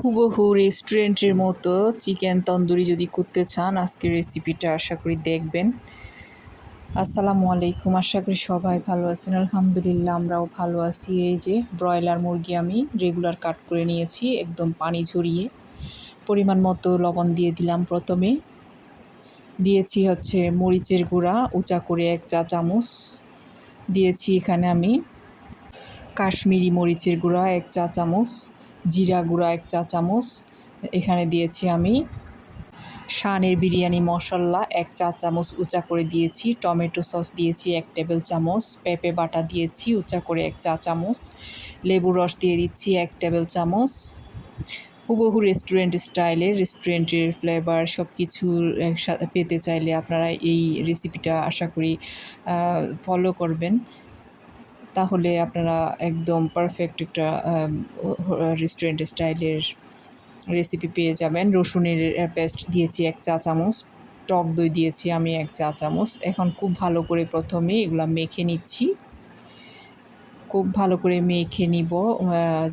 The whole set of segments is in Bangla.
হুবহু রেস্টুরেন্টের মতো চিকেন তন্দুরি যদি করতে চান, আজকের রেসিপিটা আশা করি দেখবেন। আসসালামু আলাইকুম, আশা করি সবাই ভালো আছেন। আলহামদুলিল্লাহ, আমরাও ভালো আছি। এই যে ব্রয়লার মুরগি আমি রেগুলার কাট করে নিয়েছি, একদম পানি ঝরিয়ে। পরিমাণ মতো লবণ দিয়ে দিলাম প্রথমে। দিয়েছি হচ্ছে মরিচের গুঁড়া, উঁচা করে এক চা চামচ। দিয়েছি এখানে আমি কাশ্মীরি মরিচের গুঁড়া, এক চা চামচ। জিরা গুঁড়া এক চা চামচ, এখানে দিয়েছি আমি শানের বিরিয়ানি মশলা এক চা চামচ উঁচা করে দিয়েছি, টমেটো সস দিয়েছি এক টেবিল চামচ, পেঁপে বাটা দিয়েছি উঁচা করে এক চা চামচ, লেবু রস দিয়ে দিচ্ছি এক টেবিল চামচ। হুবহু রেস্টুরেন্ট স্টাইলে রেস্টুরেন্টের ফ্লেভার সব কিছু একসাথে পেতে চাইলে আপনারা এই রেসিপিটা আশা করি ফলো করবেন। তাহলে আপনারা একদম পারফেক্ট একটা রেস্টুরেন্ট স্টাইলের রেসিপি পেয়ে যাবেন। রসুনের পেস্ট দিয়েছি এক চা চামচ, টক দই দিয়েছি আমি এক চা চামচ। এখন খুব ভালো করে প্রথমে এগুলো মেখে নিচ্ছি। খুব ভালো করে মেখে নিব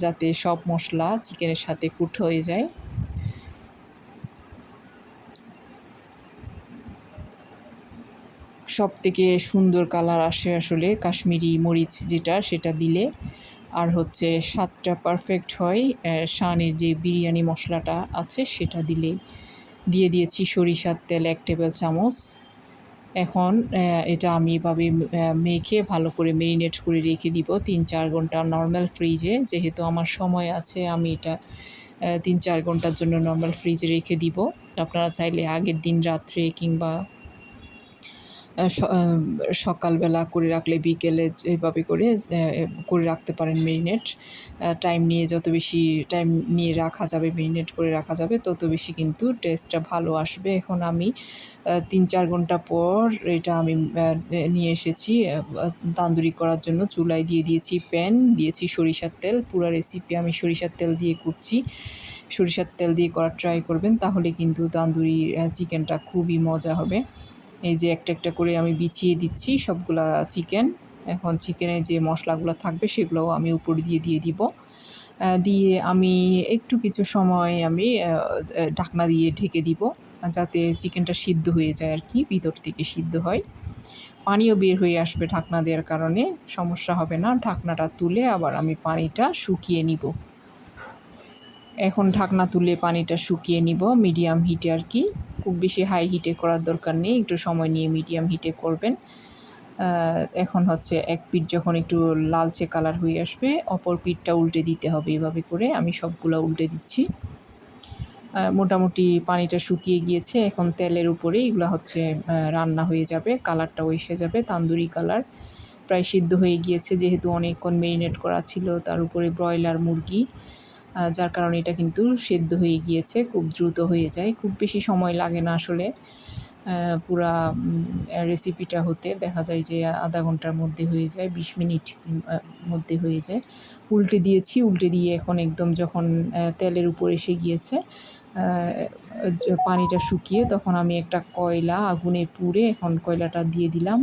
যাতে সব মশলা চিকেনের সাথে কুট হয়ে যায়। সব থেকে সুন্দর কালার আসে আসলে কাশ্মীরি মরিচ যেটা, সেটা দিলে। আর হচ্ছে স্বাদটা পারফেক্ট হয় শানের যে বিরিয়ানি মশলাটা আছে সেটা দিলে দিয়ে দিয়েছি সরিষার তেল এক টেবিল চামচ। এখন এটা আমি এভাবে মেখে ভালো করে মেরিনেট করে রেখে দিব তিন চার ঘণ্টা নর্মাল ফ্রিজে যেহেতু আমার সময় আছে, আমি এটা তিন চার ঘণ্টার জন্য নর্মাল ফ্রিজে রেখে দিব। আপনারা চাইলে আগের দিন রাত্রে কিংবা সকালবেলা করে রাখলে, বিকেলে এভাবে করে করে রাখতে পারেন মেরিনেট। টাইম নিয়ে যত বেশি টাইম নিয়ে রাখা যাবে, মেরিনেট করে রাখা যাবে, তত বেশি কিন্তু টেস্টটা ভালো আসবে। এখন আমি তিন চার ঘণ্টা পর এটা আমি নিয়ে এসেছি তান্দুরি করার জন্য। চুলায় দিয়ে দিয়েছি প্যান দিয়েছি সরিষার তেল। পুরো রেসিপি আমি সরিষার তেল দিয়ে করছি। সরিষার তেল দিয়ে করার ট্রাই করবেন, তাহলে কিন্তু তান্দুরি চিকেনটা খুবই মজা হবে। এই যে একটা একটা করে আমি বিছিয়ে দিচ্ছি সবগুলা চিকেন। এখন চিকেনে যে মশলাগুলো থাকবে সেগুলোও আমি উপরে দিয়ে দিয়ে দিব। দিয়ে আমি একটু কিছু সময় আমি ঢাকনা দিয়ে ঢেকে দিব যাতে চিকেনটা সিদ্ধ হয়ে যায় আর কি, ভিতর থেকে সিদ্ধ হয়। পানিও বের হয়ে আসবে ঢাকনা দেওয়ার কারণে, সমস্যা হবে না। ঢাকনাটা তুলে আবার আমি পানিটা শুকিয়ে নিব। এখন ঢাকনা তুলে পানিটা শুকিয়ে নিব মিডিয়াম হিটে আর কি। খুব বেশি হাই হিটে করার দরকার নেই, একটু সময় নিয়ে মিডিয়াম হিটে করবেন। এখন হচ্ছে এক পিঠ যখন একটু লালচে কালার হয়ে আসবে, অপর পিঠটা উল্টে দিতে হবে এভাবে করে, আমি সবগুলো উল্টে দিচ্ছি। মোটামুটি পানিটা শুকিয়ে গিয়েছে, এখন তেলের উপরে এগুলো হচ্ছে রান্না হয়ে যাবে কালারটাও এসে যাবে, তান্দুরি কালার প্রায় সিদ্ধ হয়ে গিয়েছে, যেহেতু অনেকক্ষণ মেরিনেট করা ছিল, তার উপরে ব্রয়লার মুরগি। যার কারণে এটা কিন্তু সেদ্ধ হয়ে গিয়েছে, খুব দ্রুত হয়ে যায়। খুব বেশি সময় লাগে না আসলে পুরা রেসিপিটা হতে। দেখা যায় যে আধা ঘণ্টার মধ্যে হয়ে যায়, বিশ মিনিট মধ্যে হয়ে যায়। উল্টে দিয়েছি, উল্টে দিয়ে এখন একদম যখন তেলের উপর এসে গিয়েছে পানিটা শুকিয়ে তখন আমি একটা কয়লা আগুনে পুড়ে এখন কয়লাটা দিয়ে দিলাম।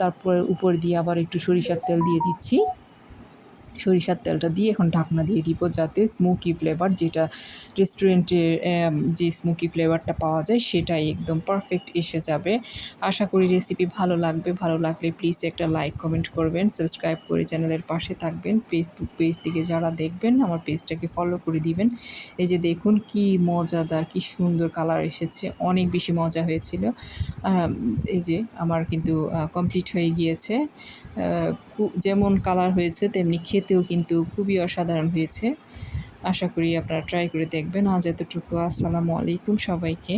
তারপর উপর দিয়ে আবার একটু সরিষার তেল দিয়ে দিচ্ছি। সরিষার তেলটা দিয়ে এখন ঢাকনা দিয়ে দিব যাতে স্মোকি ফ্লেভার যেটা রেস্টুরেন্টে যে স্মোকি ফ্লেভারটা পাওয়া যায় সেটাই একদম পারফেক্ট এসে যাবে। আশা করি রেসিপি ভালো লাগবে। ভালো লাগলে প্লিজ একটা লাইক কমেন্ট করবেন সাবস্ক্রাইব করে চ্যানেলের পাশে থাকবেন। ফেসবুক পেজ থেকে যারা দেখবেন, আমার পেজটাকে ফলো করে দিবেন। এই যে দেখুন কি মজাদার, কি সুন্দর কালার এসেছে। অনেক বেশি মজা হয়েছিল। এই যে আমার কিন্তু কমপ্লিট হয়ে গিয়েছে। যেমন কালার হয়েছে, তেমনি খেতেও কিন্তু খুবই অসাধারণ হয়েছে। আশা করি আপনারা ট্রাই করে দেখবেন। আজ এতটুকু। আসসালামু আলাইকুম সবাইকে।